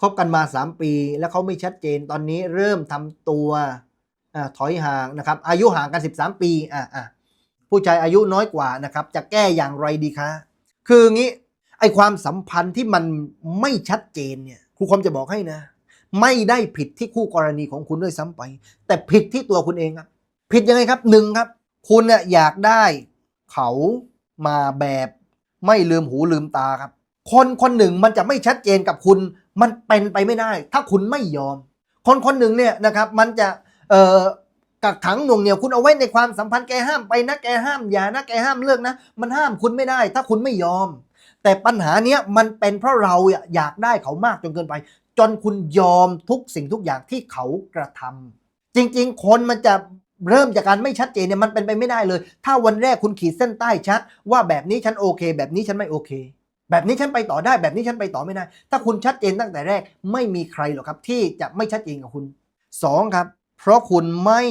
คบกันมา 3 ปี แล้วเขาไม่ชัดเจนตอนนี้เริ่มทำตัวอถอยห่างนะครับ อายุห่างกัน 13 ปีอ่าอ่าผู้ชายอายุน้อยกว่านะครับ จะแก้อย่างไรดีคะ คืองี้ไอความสัมพันธ์ที่มันไม่ชัดเจนเนี่ยครูคมจะบอกให้นะ ไม่ได้ผิดที่คู่กรณีของคุณด้วยซ้ำไป แต่ผิดที่ตัวคุณเองครับผิดยังไงครับหนึ่งครับ คุณเนี่ยอยากได้เขามาแบบไม่ลืมหูลืมตาครับ คนคนหนึ่งมันจะไม่ชัดเจนกับคุณ มันเป็นไปไม่ได้ ถ้าคุณไม่ยอม คนคนหนึ่งเนี่ยนะครับมันจะเอ่อกักขังหน่วงเหนียวคุณเอาไว้ในความสัมพันธ์แกห้ามไปนะแกห้ามอย่านะแกห้ามเลิกนะ มันห้ามคุณไม่ได้ ถ้าคุณไม่ยอม แต่ปัญหาเนี้ยมันเป็นเพราะเราอยากได้เขามากจนเกินไป จนคุณยอมทุกสิ่งทุกอย่างที่เขากระทำจริง ๆ คนมันจะเริ่มจากการไม่ชัดเจนเนี่ยมันเป็นไปไม่ได้เลย ถ้าวันแรกคุณขีดเส้นใต้ชัด ว่าแบบนี้ฉันโอเค แบบนี้ฉันไม่โอเค แบบนี้ฉันไปต่อได้ แบบนี้ฉันไปต่อไม่ได้ ถ้าคุณชัดเจนตั้งแต่แรก ไม่มีใครหรอกครับ ที่จะไม่ชัดเจนกับคุณสองครับ เพราะคุณไม่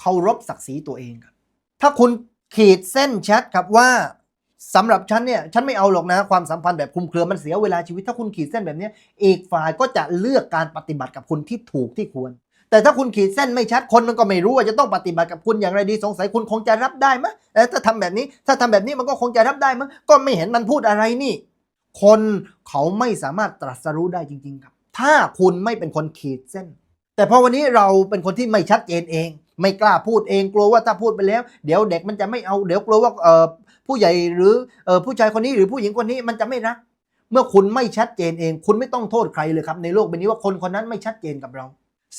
เคารพศักดิ์ศรีตัวเองครับ ถ้าคุณขีดเส้นชัดครับว่าสำหรับฉันเนี่ยฉันไม่เอาหรอกนะความสัมพันธ์แบบคลุมเครือมันเสียเวลาชีวิตถ้าคุณขีดเส้นแบบนี้อีกฝ่ายก็จะเลือกการปฏิบัติกับคุณที่ถูกที่ควร แต่ถ้าคุณขีดเส้นไม่ชัดคนมันก็ไม่รู้ว่าจะต้องปฏิบัติกับคุณอย่างไรดีสงสัยคุณคงจะรับได้มั้ยเอ้ยถ้าทำแบบนี้ถ้าทำแบบนี้มันก็คงจะรับได้มั้งก็ไม่เห็นมันพูดอะไรนี่ คนเขาไม่สามารถตรัสรู้ได้จริง ๆ ครับ ถ้าคุณไม่เป็นคนขีดเส้น แต่พอวันนี้เราเป็นคนที่ไม่ชัดเจนเอง ไม่กล้าพูดเองกลัวว่าถ้าพูดไปแล้ว เดี๋ยวเด็กมันจะไม่เอาเดี๋ยวกลัวว่าเออผู้ใหญ่หรือออผู้ชายคนนี้หรือผู้หญิงคนนี้มันจะไม่รัก เมื่อคุณไม่ชัดเจนเอง คุณไม่ต้องโทษใครเลยครับ ในโลกใบนี้ว่าคนคนนั้นไม่ชัดเจนกับเรา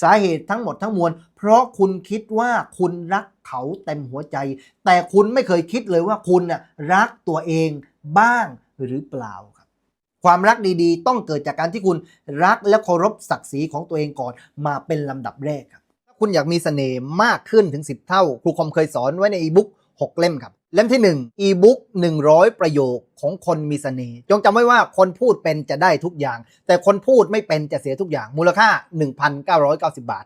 สาเหตุทั้งหมดทั้งมวล เพราะคุณคิดว่าคุณรักเขาเต็มหัวใจ แต่คุณไม่เคยคิดเลยว่าคุณน่ะรักตัวเองบ้างหรือเปล่าครับ ความรักดีๆ ต้องเกิดจากการที่คุณรักและเคารพศักดิ์ศรีของตัวเองก่อนมาเป็นลำดับแรกครับถ้าคุณอยากมีเสน่ห์มากขึ้นถึง 10 เท่า ครูคอมเคยสอนไว้ในอีบุ๊ก6 เล่มครับ เล่มที่1อีบุ๊ก100 ประโยคของคนมีเสน่ห์จงจำไว้ว่าคนพูดเป็นจะได้ทุกอย่าง แต่คนพูดไม่เป็นจะเสียทุกอย่างมูลค่า 1,990 บาท